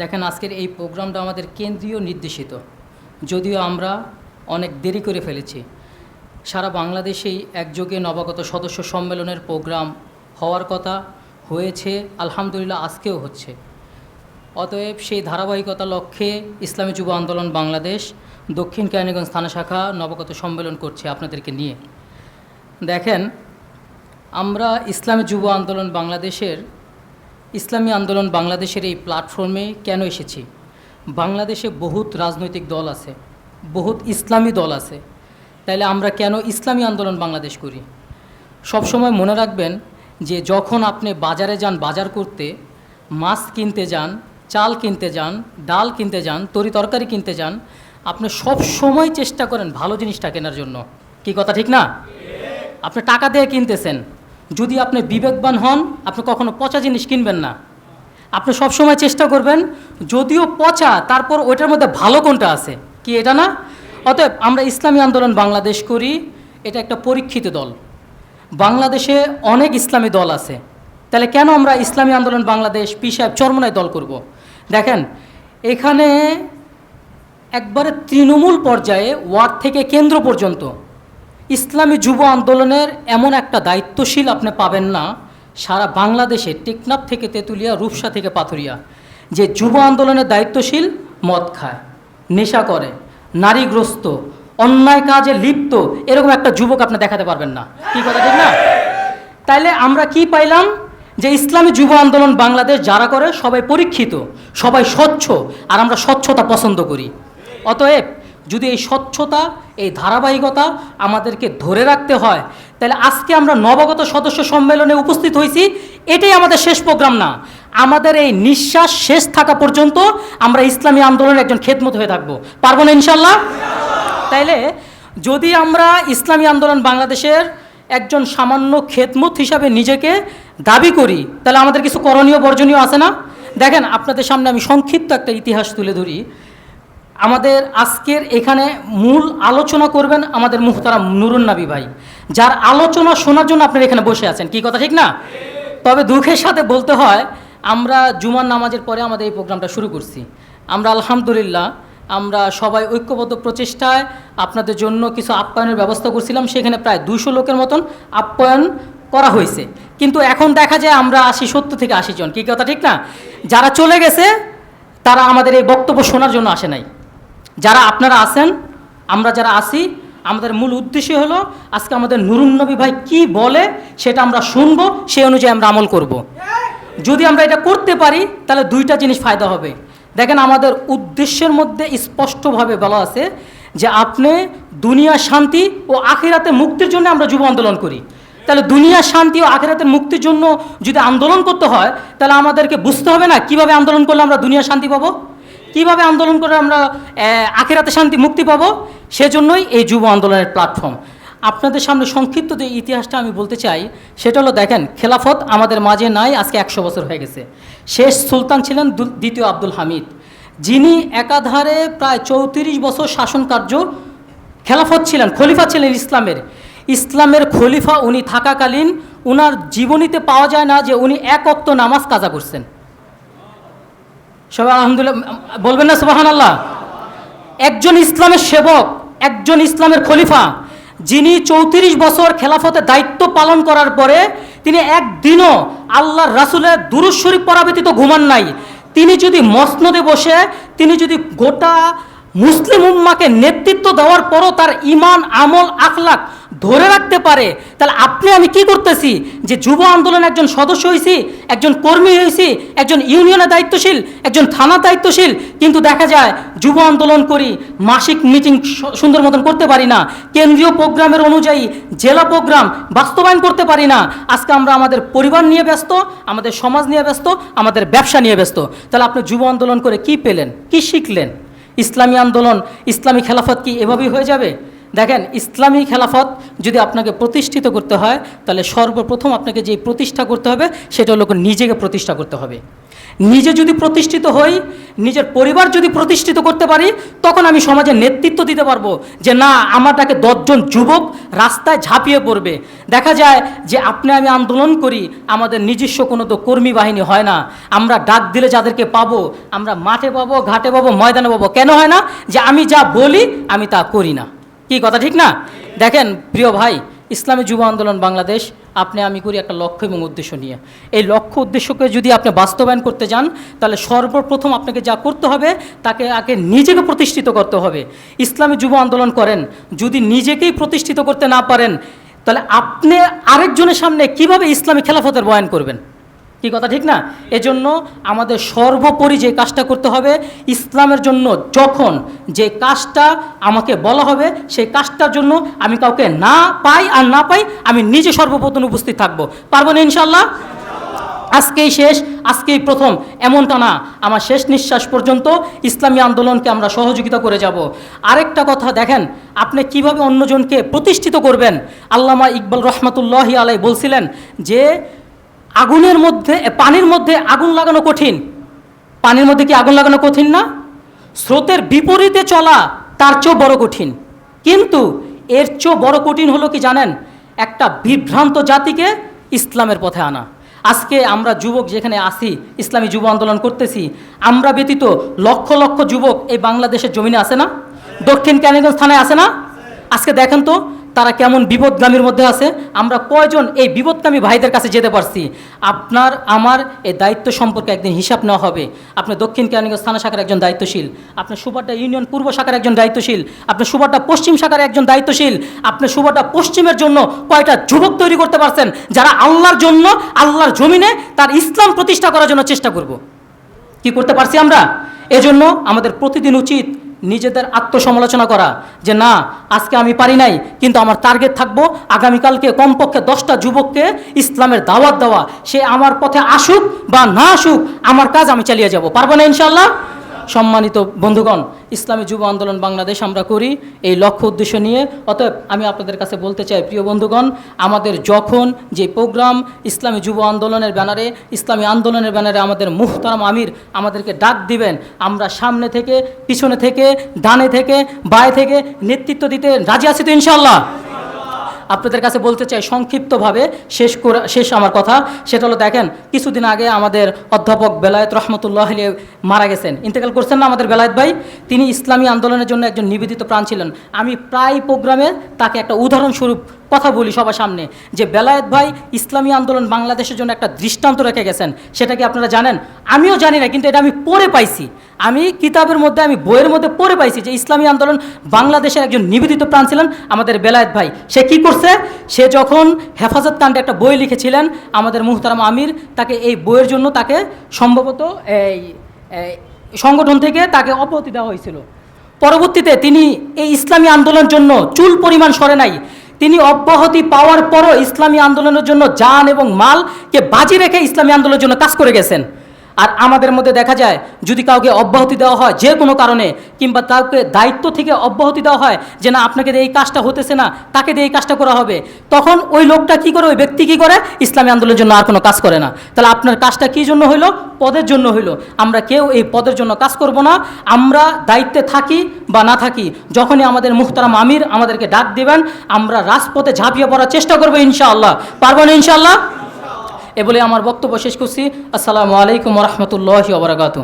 দেখেন আজকের এই প্রোগ্রামটা আমাদের কেন্দ্রীয় নির্দেশিত। যদিও আমরা অনেক দেরি করে ফেলেছি। সারা বাংলাদেশেই একযোগে নবাগত সদস্য সম্মেলনের প্রোগ্রাম হওয়ার কথা হয়েছে, আলহামদুলিল্লাহ আজকেও হচ্ছে। অতএব সেই ধারাবাহিকতা লক্ষ্যে ইসলামী যুব আন্দোলন বাংলাদেশ, দক্ষিণ কেরানীগঞ্জ থানা শাখা নবাগত সম্মেলন করছে আপনাদেরকে নিয়ে। দেখেন, আমরা ইসলামী যুব আন্দোলন বাংলাদেশের ইসলামী আন্দোলন বাংলাদেশের এই প্ল্যাটফর্মে কেন এসেছি? বাংলাদেশে বহুত রাজনৈতিক দল আছে, বহুত ইসলামী দল আছে। তাইলে আমরা কেন ইসলামী আন্দোলন বাংলাদেশ করি? সবসময় মনে রাখবেন যে যখন আপনি বাজারে যান, বাজার করতে, মাছ কিনতে যান, চাল কিনতে যান, ডাল কিনতে যান, তরি তরকারি কিনতে যান, আপনি সব সময় চেষ্টা করেন ভালো জিনিসটা কেনার জন্য। কি কথা ঠিক না? আপনি টাকা দিয়ে কিনতেছেন যদি আপনি বিবেকবান হন, আপনি কখনো পচা জিনিস কিনবেন না। আপনি সবসময় চেষ্টা করবেন, যদিও পচা, তারপর ওইটার মধ্যে ভালো কোনটা আছে? কি এটা না? অতএব আমরা ইসলামী আন্দোলন বাংলাদেশ করি, এটা একটা পরীক্ষিত দল। বাংলাদেশে অনেক ইসলামী দল আছে। তাহলে কেন আমরা ইসলামী আন্দোলন বাংলাদেশ পি সাহেব চরমনায় দল করব? দেখেন, এখানে একবারে তৃণমূল পর্যায়ে ওয়ার্ড থেকে কেন্দ্র পর্যন্ত ইসলামী যুব আন্দোলনের এমন একটা দায়িত্বশীল আপনি পাবেন না, সারা বাংলাদেশে টেকনাফ থেকে তেঁতুলিয়া, রূপসা থেকে পাথুরিয়া, যে যুব আন্দোলনের দায়িত্বশীল মদ খায়, নেশা করে, নারীগ্রস্ত, অন্যায় কাজে লিপ্ত, এরকম একটা যুবক আপনি দেখাতে পারবেন না। কি কথা, ঠিক না? তাইলে আমরা কি পাইলাম? যে ইসলামী যুব আন্দোলন বাংলাদেশ যারা করে সবাই পরীক্ষিত, সবাই স্বচ্ছ, আর আমরা স্বচ্ছতা পছন্দ করি। অতএব যদি এই স্বচ্ছতা, এই ধারাবাহিকতা আমাদেরকে ধরে রাখতে হয়, তাহলে আজকে আমরা নবাগত সদস্য সম্মেলনে উপস্থিত হয়েছি, এটাই আমাদের শেষ প্রোগ্রাম না। আমাদের এই নিঃশ্বাস শেষ থাকা পর্যন্ত আমরা ইসলামী আন্দোলনের একজন খেদমত হয়ে থাকব। পারব না ইনশাল্লাহ তাইলে যদি আমরা ইসলামী আন্দোলন বাংলাদেশের একজন সামান্য খেদমত হিসাবে নিজেকে দাবি করি, তাহলে আমাদের কিছু করণীয়, বর্জনীয় আছে না? দেখেন, আপনাদের সামনে আমি সংক্ষিপ্ত একটা ইতিহাস তুলে ধরি। আমাদের আজকের এখানে মূল আলোচনা করবেন আমাদের মুহতারাম নুরুন নাবি ভাই, যার আলোচনা শোনার জন্য আপনারা এখানে বসে আছেন। কি কথা, ঠিক না? তবে দুঃখের সাথে বলতে হয়, আমরা জুমার নামাজের পরে আমাদের এই প্রোগ্রামটা শুরু করছি। আমরা আলহামদুলিল্লাহ, আমরা সবাই ঐক্যবদ্ধ প্রচেষ্টায় আপনাদের জন্য কিছু আপ্যায়নের ব্যবস্থা করছিলাম। সেখানে প্রায় দুশো লোকের মতন আপ্যায়ন করা হয়েছে। কিন্তু এখন দেখা যায় আমরা আশি, সত্তর থেকে আশি জন। কি কথা, ঠিক না? যারা চলে গেছে, তারা আমাদের এই বক্তব্য শোনার জন্য আসে নাই। যারা আপনারা আছেন, আমরা যারা আসি আমাদের মূল উদ্দেশ্য হলো আজকে আমাদের নুরুন নবী ভাই কি বলে সেটা আমরা শুনব সেই অনুযায়ী আমরা আমল করব। যদি আমরা এটা করতে পারি, তাহলে দুইটা জিনিস ফায়দা হবে। দেখেন আমাদের উদ্দেশ্যের মধ্যে স্পষ্টভাবে বলা আছে যে আপনি দুনিয়া শান্তি ও আখিরাতে মুক্তির জন্য আমরা যুব আন্দোলন করি। তাহলে দুনিয়া শান্তি ও আখিরাতের মুক্তির জন্য যদি আন্দোলন করতে হয়, তাহলে আমাদেরকে বুঝতে হবে না কীভাবে আন্দোলন করলে আমরা দুনিয়া শান্তি পাবো? কীভাবে আন্দোলন করে আমরা আখেরাতে শান্তি মুক্তি পাবো? সেজন্যই এই যুব আন্দোলনের প্ল্যাটফর্ম আপনাদের সামনে সংক্ষিপ্ত যে ইতিহাসটা আমি বলতে চাই, সেটা হলো দেখেন, খেলাফত আমাদের মাঝে নাই, আজকে একশো বছর হয়ে গেছে। শেষ সুলতান ছিলেন দ্বিতীয় আব্দুল হামিদ। যিনি একাধারে প্রায় চৌত্রিশ বছর শাসন কার্য খেলাফত ছিলেন, খলিফা ছিলেন ইসলামের। ইসলামের খলিফা উনি থাকাকালীন, উনার জীবনীতে পাওয়া যায় না যে উনি এক অক্ত নামাজ কাজা করছেন। সবাই আলহামদুলিল্লাহ, বলবেন না সুবাহান আল্লাহ একজন ইসলামের সেবক, একজন ইসলামের খলিফা, যিনি চৌত্রিশ বছর খেলাফতের দায়িত্ব পালন করার পরে তিনি একদিনও আল্লাহর রাসুলের পড়া ব্যতীত ঘুমান নাই। তিনি যদি মসনদে বসে, তিনি যদি গোটা মুসলিম উম্মাকে নেতৃত্ব দেওয়ার পরও তার ইমান আমল, আখলাক ধরে রাখতে পারে, তাহলে আপনি, আমি কি করতেছি? যে যুব আন্দোলনের একজন সদস্য হয়েছি একজন কর্মী হয়েছি একজন ইউনিয়নের দায়িত্বশীল, একজন থানা দায়িত্বশীল, কিন্তু দেখা যায় যুব আন্দোলন করি, মাসিক মিটিং সুন্দর মতন করতে পারি না, কেন্দ্রীয় প্রোগ্রামের অনুযায়ী জেলা প্রোগ্রাম বাস্তবায়ন করতে পারি না। আজকে আমরা আমাদের পরিবার নিয়ে ব্যস্ত, আমাদের সমাজ নিয়ে ব্যস্ত, আমাদের ব্যবসা নিয়ে ব্যস্ত। তাহলে আপনি যুব আন্দোলন করে কি পেলেন? কি শিখলেন? ইসলামী আন্দোলন, ইসলামী খেলাফত কি এভাবেই হয়ে যাবে? দেখেন, ইসলামী খেলাফত যদি আপনাকে প্রতিষ্ঠিত করতে হয়, তাহলে সর্বপ্রথম আপনাকে যে প্রতিষ্ঠা করতে হবে, সেটা হলো নিজেকে প্রতিষ্ঠা করতে হবে। নিজে যদি প্রতিষ্ঠিত হই, নিজের পরিবার যদি প্রতিষ্ঠিত করতে পারি, তখন আমি সমাজে নেতৃত্ব দিতে পারব যে না আমারটাকে দশজন যুবক রাস্তায় ঝাঁপিয়ে পড়বে। দেখা যায় যে আপনি আমি আন্দোলন করি, আমাদের নিজস্ব কোনো তো কর্মী বাহিনী হয় না। আমরা ডাক দিলে যাদেরকে পাবো, আমরা মাঠে পাবো, ঘাটে পাবো, ময়দানে পাবো। কেন হয় না? যে আমি যা বলি, আমি তা করি না। কি কথা ঠিক না? দেখেন, প্রিয় ভাই, ইসলামী যুব আন্দোলন বাংলাদেশ, আপনি আমি করি একটা লক্ষ্য এবং উদ্দেশ্য নিয়ে। এই লক্ষ্য উদ্দেশ্যকে যদি আপনি বাস্তবায়ন করতে যান, তাহলে সর্বপ্রথম আপনাকে যা করতে হবে, তাকে আগে নিজেকে প্রতিষ্ঠিত করতে হবে। ইসলামী যুব আন্দোলন করেন, যদি নিজেকেই প্রতিষ্ঠিত করতে না পারেন, তাহলে আপনি আরেকজনের সামনে কীভাবে ইসলামী খেলাফতের বয়ান করবেন? কি কথা, ঠিক না? এজন্য আমাদের সর্বোপরি যে কাজটা করতে হবে, ইসলামের জন্য যখন যে কাজটা আমাকে বলা হবে, সেই কাজটার জন্য আমি কাউকে না পাই আর না পাই, আমি নিজে সর্বপ্রথম উপস্থিত থাকব। পারব না ইনশাল্লাহ আজকেই শেষ, আজকেই প্রথম। এমনটা না, আমার শেষ নিঃশ্বাস পর্যন্ত ইসলামী আন্দোলনকে আমরা সহযোগিতা করে যাব। আরেকটা কথা দেখেন, আপনি কীভাবে অন্যজনকে প্রতিষ্ঠিত করবেন? আল্লামা ইকবাল রহমতুল্লাহ আলাই বলছিলেন যে আগুনের মধ্যে পানির মধ্যে আগুন লাগানো কঠিন। পানির মধ্যে কি আগুন লাগানো কঠিন না? স্রোতের বিপরীতে চলা তার চেয়েও বড় কঠিন। কিন্তু এর চেয়েও বড় কঠিন হলো কি জানেন? একটা বিভ্রান্ত জাতিকে ইসলামের পথে আনা। আজকে আমরা যুবক যেখানে আসি ইসলামী যুব আন্দোলন করতেছি, আমরা ব্যতীত লক্ষ লক্ষ যুবক এই বাংলাদেশের জমিনে আসে না? দক্ষিণ ক্যানিগঞ্জ থানায় আসে না? আজকে দেখেন তো তারা কেমন বিপদগামীর মধ্যে আছে? আমরা কয়জন এই বিপদগামী ভাইদের কাছে যেতে পারছি? আপনার, আমার এই দায়িত্ব সম্পর্কে একদিন হিসাব নেওয়া হবে। আপনি দক্ষিণ কেরানীগঞ্জ থানা শাখার একজন দায়িত্বশীল। আপনি সুবাড্ডা ইউনিয়ন পূর্ব শাখার একজন দায়িত্বশীল। আপনি সুবাড্ডা পশ্চিম শাখার একজন দায়িত্বশীল। আপনি সুবাড্ডা পশ্চিমের জন্য কয়টা যুবক তৈরি করতে পারছেন? যারা আল্লাহর জন্য, আল্লাহর জমিনে তার ইসলাম প্রতিষ্ঠা করার জন্য চেষ্টা করব। কি করতে পারছি আমরা? এজন্য আমাদের প্রতিদিন উচিত নিজেদের আত্মসমালোচনা করা যে না, আজকে আমি পারি নাই, কিন্তু আমার টার্গেট থাকব, আগামীকালকে কমপক্ষে দশটা যুবককে ইসলামের দাওয়াত দেওয়া। সে আমার পথে আসুক বা না আসুক, আমার কাজ আমি চালিয়ে যাব। পারব না ইনশাল্লাহ সম্মানিত বন্ধুগণ, ইসলামী যুব আন্দোলন বাংলাদেশ আমরা করি এই লক্ষ্য উদ্দেশ্য নিয়ে। অতএব আমি আপনাদের কাছে বলতে চাই, প্রিয় বন্ধুগণ, আমাদের যখন যে প্রোগ্রাম ইসলামী যুব আন্দোলনের ব্যানারে, ইসলামী আন্দোলনের ব্যানারে আমাদের মুহতারাম আমির আমাদেরকে ডাক দিবেন, আমরা সামনে থেকে, পিছনে থেকে, ডানে থেকে, বায়ে থেকে নেতৃত্ব দিতে রাজি আছি তো ইনশাল্লাহ আপনাদের কাছে বলতে চাই সংক্ষিপ্তভাবে শেষ করা শেষ আমার কথা। সেটা হলো দেখেন, কিছুদিন আগে আমাদের অধ্যাপক বেলায়েত রহমতুল্লাহ আলী মারা গেছেন। ইন্তেকাল করছেন না আমাদের বেলায়েত ভাই? তিনি ইসলামী আন্দোলনের জন্য একজন নিবেদিত প্রাণ ছিলেন। আমি প্রায় প্রোগ্রামে তাকে একটা উদাহরণস্বরূপ কথা বলি সবার সামনে, যে বেলায়েত ভাই ইসলামী আন্দোলন বাংলাদেশের জন্য একটা দৃষ্টান্ত রেখে গেছেন, সেটা কি আপনারা জানেন? আমিও জানি না, কিন্তু এটা আমি পড়ে পাইছি। আমি কিতাবের মধ্যে, আমি বইয়ের মধ্যে পড়ে পাইছি যে ইসলামী আন্দোলন বাংলাদেশের একজন নিবেদিত প্রাণ ছিলেন আমাদের বেলায়েত ভাই। সে কি করছে? সে যখন হেফাজত কাণ্ডে একটা বই লিখেছিলেন আমাদের মুহতারাম আমির, তাকে এই বইয়ের জন্য তাকে সম্ভবত এই সংগঠন থেকে তাকে অব্যাহতি দেওয়া হয়েছিল। পরবর্তীতে তিনি এই ইসলামী আন্দোলনের জন্য চুল পরিমাণ সরে নাই। তিনি অব্যাহতি পাওয়ার পরও ইসলামী আন্দোলনের জন্য যান এবং মালকে বাজি রেখে ইসলামী আন্দোলনের জন্য কাজ করে গেছেন। আর আমাদের মধ্যে দেখা যায়, যদি কাউকে অব্যাহতি দেওয়া হয় যে কোনো কারণে, কিংবা কাউকে দায়িত্ব থেকে অব্যাহতি দেওয়া হয় যে না, আপনাকে দিয়ে এই কাজটা হতেছে না, তাকে দিয়ে এই কাজটা করা হবে, তখন ওই লোকটা কি করে, ওই ব্যক্তি কি করে? ইসলামী আন্দোলনের জন্য আর কোনো কাজ করে না। তাহলে আপনার কাজটা কী জন্য হইল? পদের জন্য হইল। আমরা কেউ এই পদের জন্য কাজ করব না। আমরা দায়িত্বে থাকি বা না থাকি, যখনই আমাদের মুখতারাম আমির আমাদেরকে ডাক দেবেন, আমরা রাজপথে ঝাঁপিয়ে পড়ার চেষ্টা করব ইনশাআল্লাহ। পারব না ইনশাআল্লাহ? এ বলে আমার বক্তব্য শেষ করছি। আসসালামু আলাইকুম রহমতুল্লাহি ওবরাকাতু